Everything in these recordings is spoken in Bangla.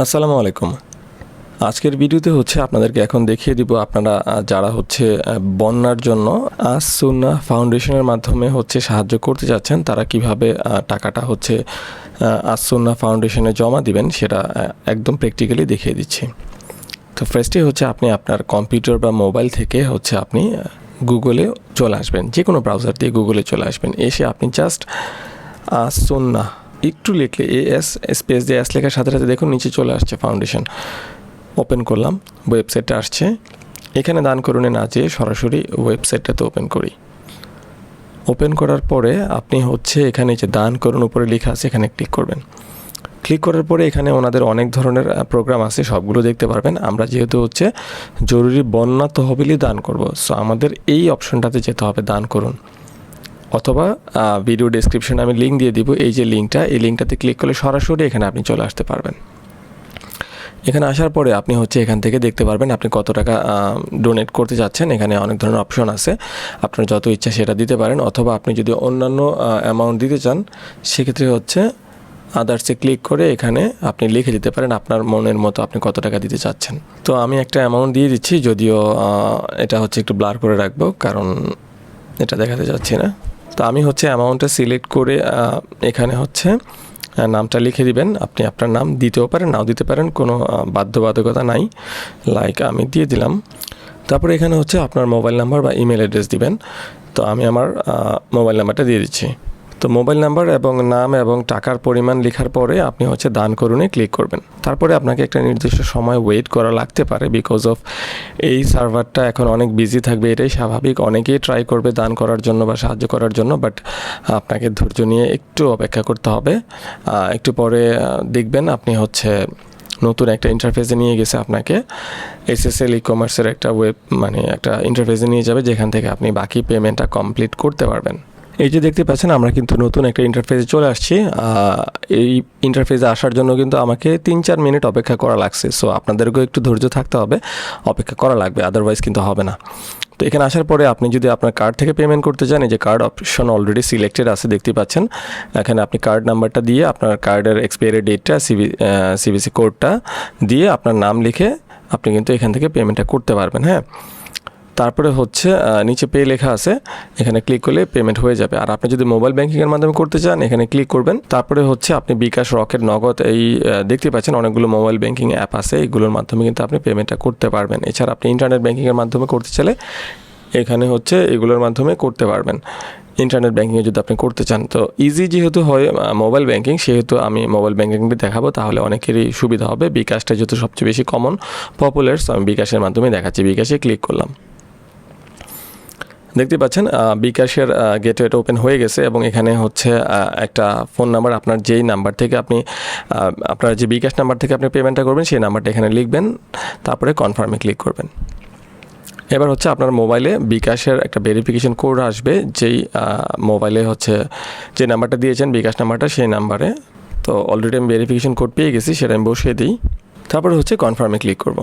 আসসালামু আলাইকুম। আজকের ভিডিওতে হচ্ছে আপনাদেরকে এখন দেখিয়ে দিব আপনারা যারা হচ্ছে বন্যার জন্য আজ সুন্না ফাউন্ডেশনের মাধ্যমে হচ্ছে সাহায্য করতে যাচ্ছেন, তারা কীভাবে টাকাটা হচ্ছে আজ সুন্না ফাউন্ডেশনে জমা দিবেন সেটা একদম প্র্যাকটিক্যালি দেখিয়ে দিচ্ছি। তো ফার্স্টে হচ্ছে আপনি আপনার কম্পিউটার বা মোবাইল থেকে হচ্ছে আপনি গুগলে চলে আসবেন যে কোনো ব্রাউজার দিয়ে গুগলে চলে আসবেন। এসে আপনি জাস্ট সুন্না একটু লিখলে এ এস স্পেস দিয়ে এস লেখার সাথে সাথে দেখুন নিচে চলে আসছে ফাউন্ডেশন ওপেন করলাম ওয়েবসাইটটা আসছে। এখানে দান করুনে না যেয়ে সরাসরি ওয়েবসাইটটাতে ওপেন করি। ওপেন করার পরে আপনি হচ্ছে এখানে যে দান করুন উপরে লেখা আছে, এখানে ক্লিক করবেন। ক্লিক করার পরে এখানে ওনাদের অনেক ধরনের প্রোগ্রাম আছে, সবগুলো দেখতে পারবেন। আমরা যেহেতু হচ্ছে জরুরি বন্যা তহবিলই দান করব। সো আমাদের এই অপশনটাতে যেতে হবে, দান করুন। অথবা ভিডিও ডেসক্রিপশনে আমি লিঙ্ক দিয়ে দিব। এই যে লিঙ্কটা এই লিঙ্কটাতে ক্লিক করলে সরাসরি এখানে আপনি চলে আসতে পারবেন। এখানে আসার পরে আপনি হচ্ছে এখান থেকে দেখতে পারবেন আপনি কত টাকা ডোনেট করতে যাচ্ছেন। এখানে অনেক ধরনের অপশন আছে। আপনার যত ইচ্ছা সেটা দিতে পারেন অথবা আপনি যদি অন্যান্য অ্যামাউন্ট দিতে চান, সেক্ষেত্রে হচ্ছে আদার্সে ক্লিক করে এখানে আপনি লিখে দিতে পারেন আপনার মনের মতো আপনি কত টাকা দিতে চাচ্ছেন। তো আমি একটা অ্যামাউন্ট দিয়ে দিচ্ছি, যদিও এটা হচ্ছে একটু ব্লার করে রাখব, কারণ এটা দেখাতে চাচ্ছি না। তো আমি হচ্ছে অ্যামাউন্টটা সিলেক্ট করে এখানে হচ্ছে নামটা লিখে দিবেন। আপনি আপনার নাম দিতেও পারেন, নাও দিতে পারেন, কোনো বাধ্যবাধকতা নাই। লাইক আমি দিয়ে দিলাম। তারপরে এখানে হচ্ছে আপনার মোবাইল নাম্বার বা ইমেল অ্যাড্রেস দিবেন। তো আমি আমার মোবাইল নাম্বারটা দিয়ে দিচ্ছি। তো মোবাইল নাম্বার এবং নাম এবং টাকার পরিমাণ লেখার পরে আপনি হচ্ছে দান করুনে ক্লিক করবেন। তারপরে আপনাকে একটা নির্দিষ্ট সময় ওয়েট করা লাগতে পারে বিকজ অফ এই সার্ভারটা এখন অনেক বিজি থাকবে, এটাই স্বাভাবিক। অনেকেই ট্রাই করবে দান করার জন্য বা সাহায্য করার জন্য বাট আপনাকে ধৈর্য নিয়ে একটু অপেক্ষা করতে হবে। একটু পরে দেখবেন আপনি হচ্ছে নতুন একটা ইন্টারফেসে নিয়ে গেছে আপনাকে। এসএসএল ই কমার্সের একটা ওয়েব মানে একটা ইন্টারফেসে নিয়ে যাবে, যেখান থেকে আপনি বাকি পেমেন্টটা কমপ্লিট করতে পারবেন। এই যে দেখতে পাচ্ছেন, আমরা কিন্তু নতুন একটা ইন্টারফেসে চলে আসছি। এই ইন্টারফেসে আসার জন্য কিন্তু আমাকে তিন চার মিনিট অপেক্ষা করা লাগছে। সো আপনাদেরকেও একটু ধৈর্য থাকতে হবে, অপেক্ষা করা লাগবে আদারওয়াইজ কিন্তু হবে না। তো এখানে আসার পরে আপনি যদি আপনার কার্ড থেকে পেমেন্ট করতে চান, এই যে কার্ড অপশন অলরেডি সিলেক্টেড আছে, দেখতে পাচ্ছেন। এখানে আপনি কার্ড নাম্বারটা দিয়ে আপনার কার্ডের এক্সপায়ারি ডেটটা সিবি সিবিসি কোডটা দিয়ে আপনার নাম লিখে আপনি কিন্তু এখান থেকে পেমেন্টটা করতে পারবেন হ্যাঁ? তারপরে হচ্ছে নিচে পে লেখা আছে, এখানে ক্লিক করলে পেমেন্ট হয়ে যাবে। আর আপনি যদি মোবাইল ব্যাংকিংয়ের মাধ্যমে করতে চান, এখানে ক্লিক করবেন। তারপরে হচ্ছে আপনি বিকাশ, রকেট, নগদ এই দেখতে পাচ্ছেন অনেকগুলো মোবাইল ব্যাংকিং অ্যাপ আছে এইগুলোর মাধ্যমে কিন্তু আপনি পেমেন্টটা করতে পারবেন। এছাড়া আপনি ইন্টারনেট ব্যাংকিংয়ের মাধ্যমে করতে চাইলে এখানে হচ্ছে এগুলোর মাধ্যমে করতে পারবেন। ইন্টারনেট ব্যাঙ্কিংয়ে যদি আপনি করতে চান, তো ইজি যেহেতু হয় মোবাইল ব্যাংকিং সেহেতু আমি মোবাইল ব্যাঙ্কিংটি দেখাবো, তাহলে অনেকেরই সুবিধা হবে। বিকাশটা যেহেতু সবচেয়ে বেশি কমন পপুলার আমি বিকাশের মাধ্যমে দেখাচ্ছি। বিকাশে ক্লিক করলাম। দেখতে পাচ্ছেন বিকাশের গেটওয়েটা ওপেন হয়ে গেছে এবং এখানে হচ্ছে একটা ফোন নাম্বার আপনার যেই নাম্বার থেকে আপনি আপনার যে বিকাশ নাম্বার থেকে আপনি পেমেন্টটা করবেন, সেই নাম্বারটা এখানে লিখবেন, তারপরে কনফার্মে ক্লিক করবেন। এবার হচ্ছে আপনার মোবাইলে বিকাশের একটা ভেরিফিকেশন কোড আসবে, যেই মোবাইলে হচ্ছে যে নাম্বারটা দিয়েছেন বিকাশ নাম্বারটা সেই নাম্বারে তো অলরেডি আমি ভেরিফিকেশন কোড পেয়ে গেছি, সেটা আমি বসিয়ে দিই। তারপরে হচ্ছে কনফার্মে ক্লিক করব।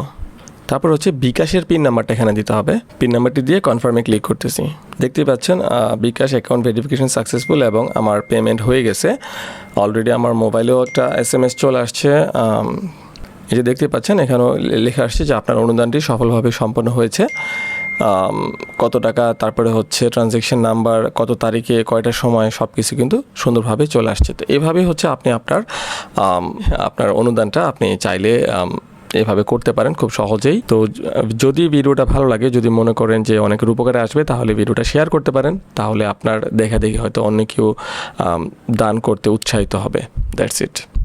তারপর হচ্ছে বিকাশের পিন নাম্বারটা এখানে দিতে হবে। পিন নাম্বারটি দিয়ে কনফার্মে ক্লিক করতেছি। দেখতেই পাচ্ছেন বিকাশ অ্যাকাউন্ট ভেরিফিকেশন সাকসেসফুল এবং আমার পেমেন্ট হয়ে গেছে। অলরেডি আমার মোবাইলেও একটা এস এম এস চলে আসছে এই যে দেখতে পাচ্ছেন, এখানেও লেখা আসছে যে আপনার অনুদানটি সফলভাবে সম্পন্ন হয়েছে। কত টাকা, তারপরে হচ্ছে ট্রানজ্যাকশন নাম্বার কত তারিখে, কয়টার সময় সব কিছু কিন্তু সুন্দরভাবে চলে আসছে। তো এভাবে হচ্ছে আপনি আপনার আপনার অনুদানটা আপনি চাইলে এভাবে করতে পারেন খুব সহজেই। তো যদি ভিডিওটা ভালো লাগে, যদি মনে করেন যে অনেক উপকারে আসবে, তাহলে ভিডিওটা শেয়ার করতে পারেন। তাহলে আপনার দেখা দেখি হয়তো অনেকেও দান করতে উৎসাহিত হবে। That's it.